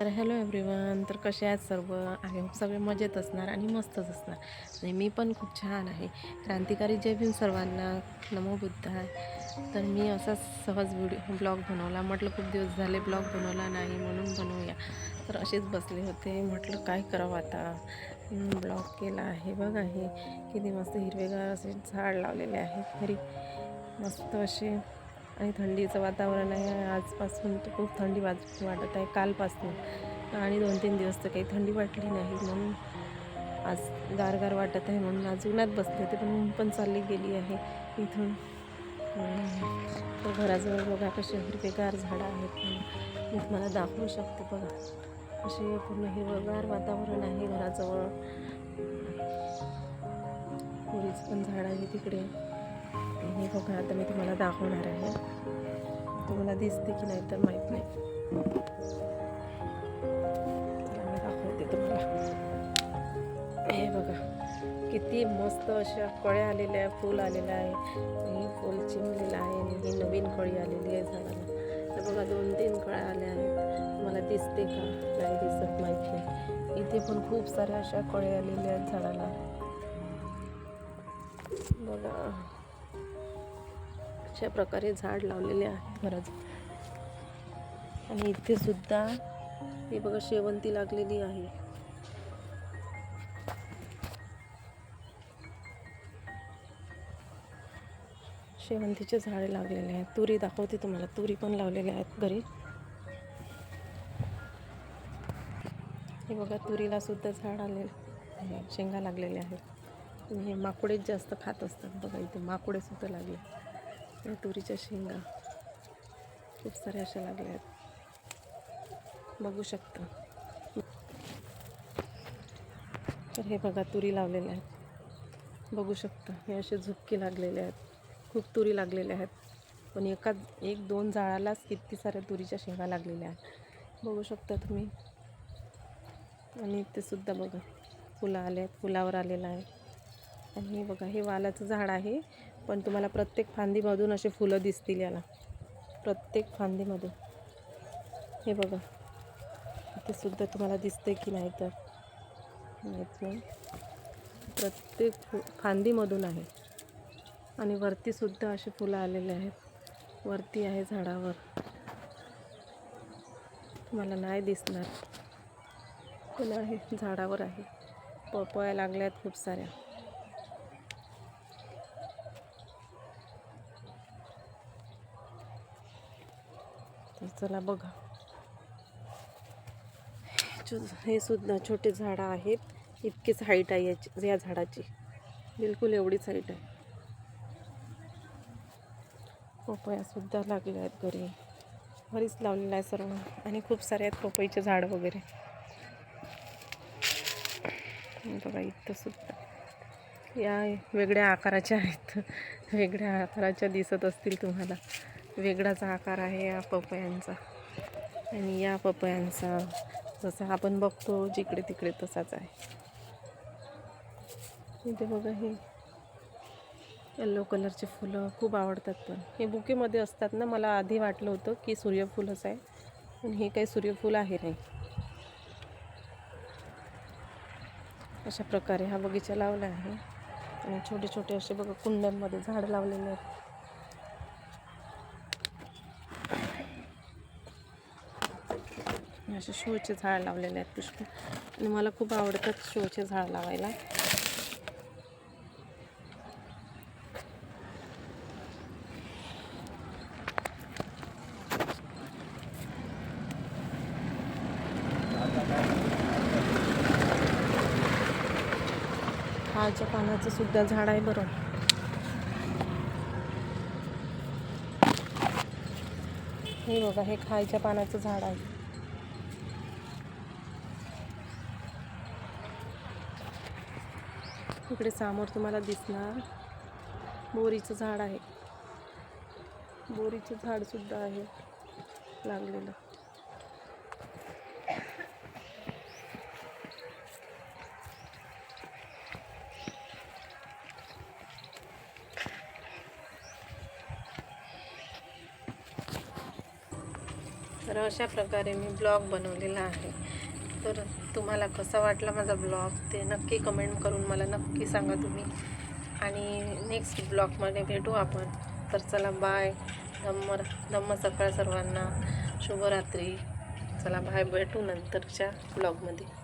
तर hello everyone तर कसे आहेत सर्व? आम्ही सगळे मजेत असणार आणि मस्तच असणार. आणि मी पण खूप छान आहे. क्रांतिकारी जय भीम सर्वांना. नमो बुद्धाय. तर मी असाच सहज व्हिडिओ ब्लॉग बनवला. म्हटलं खूप दिवस झाले ब्लॉग बनवला नाही म्हणून बनवूया. तर असेच बसले होते. म्हटलं काय करावं आता? ब्लॉग केला आहे. बघा हे किती मस्त हिरवेगार असे झाड लावलेले आहेत. घरी मस्त असे आणि थंडीचं वातावरण आहे. आजपासून तर खूप थंडी वाज वाटत आहे. कालपासून. आणि दोन तीन दिवस तर काही थंडी वाटली नाही. म्हणून आज गारगार वाटत आहे. म्हणून आज उन्हात बसले होते पण पण चालली गेली आहे इथून. तर घराजवळ बघा कसे हिरवेगार झाडं आहेत. मी तुम्हाला दाखवू शकते बघा. असे पूर्ण हिरवगार वातावरण आहे घराजवळ. पुरीचं पण झाड आहे तिकडे. हे बघा आता मी तुम्हाला दाखवणार आहे. तुम्हाला दिसते की नाही तर माहीत नाही. मी दाखवते तुम्हाला. हे बघा किती मस्त अशा कळ्या आलेल्या आहे फूल आलेलं आहे हे फूल चिमलेलं आहे आणि ही नवीन कळी आलेली आहे झाडाला. तर बघा दोन तीन कळ्या आल्या आहेत. तुम्हाला दिसते का? नाही दिसत माहीत नाही. इथे पण खूप साऱ्या अशा कळ्या आलेल्या आहेत झाडाला. बघा. अशा प्रकारे झाड लावलेले आहे. घरात आणि इथे सुद्धा हे बघा शेवंती लागलेली आहे. शेवंतीचे झाडे लागलेले आहेत. तुरी दाखवते तुम्हाला. तुरी पण लावलेल्या आहेत घरी. हे बघा तुरीला सुद्धा झाड आले शेंगा लागलेल्या आहेत. आणि हे माकुडेच जास्त खात असतात बघा इथे. माकुडे सुद्धा लागले या तुरीच्या शेंगा. खूप साऱ्या अशा लागल्या आहेत. बघू शकता. तर हे बघा तुरी लावलेल्या आहेत. बघू शकता हे असे झुपके लागलेले आहेत. खूप तुरी लागलेल्या आहेत. पण एका एक दोन झाडालाच किती साऱ्या तुरीच्या शेंगा लागलेल्या आहेत. बघू शकता तुम्ही. आणि ते सुद्धा बघा फुलं आले आहेत. फुलावर आलेलं आहे. आणि हे बघा हे वालाचं झाड आहे. पण तुम्हाला प्रत्येक फांदीमधून असे फुलं दिसतील याला. प्रत्येक फांदीमधून. हे बघा. इथे सुद्धा तुम्हाला दिसते की नाही तर. माहीत नाही प्रत्येक फु फांदीमधून आहे. आणि वरती सुद्धा असे फुलं आलेले आहेत. वरती आहे झाडावर. तुम्हाला नाही दिसणार. पण आहे. झाडावर आहे. पपया लागल्या आहेत खूप साऱ्या. तर चला बघा. हे सुद्धा छोटे झाडं आहेत. इतकीच हाईट आहे याची या झाडाची. बिलकुल एवढीच हाईट आहे. पपयासुद्धा लागल्या आहेत घरी. घरीच लावलेलं आहे सर्व. आणि खूप सारे आहेत पपईचे झाड वगैरे. बघा इथं सुद्धा. या वेगळ्या आकाराच्या आहेत. वेगळ्या आकाराच्या दिसत असतील तुम्हाला. वेगळाच आकार आहे या पपयांचा. आणि या पपयांचा जसं आपण बघतो जिकडे तिकडे तसाच आहे. इथे बघा हे. येल्लो कलरचे फुलं खूप आवडतात पण. हे बुकेमध्ये असतात ना मला आधी वाटलं होतं की सूर्यफूलच आहे. पण हे काही सूर्यफूल आहे नाही. अशा प्रकारे हा बगीचा लावला आहे. आणि छोटे छोटे असे बघा कुंड्यांमध्ये झाड लावलेले आहेत. असे शोचे झाड लावलेले आहेत पुष्कळ. आणि मला खूप आवडतात शोचे झाड लावायला. खायच्या पानाचं सुद्धा झाड आहे बरं. हे बघा हे खायच्या पानाचं झाड आहे. इकडे समोर तुम्हाला दिसणार बोरीचं झाड आहे. बोरीचं झाडसुद्धा आहे लागलेलं. तर अशा प्रकारे मी ब्लॉग बनवलेला आहे. तर तुम्हाला कसा वाटला माझा ब्लॉग ते नक्की कमेंट करून मला नक्की सांगा तुम्ही. आणि नेक्स्ट ब्लॉगमध्ये भेटू आपण. तर चला बाय धम्म धम्म सकाळ सर्वांना. शुभरात्री. चला बाय भेटू नंतरच्या ब्लॉगमध्ये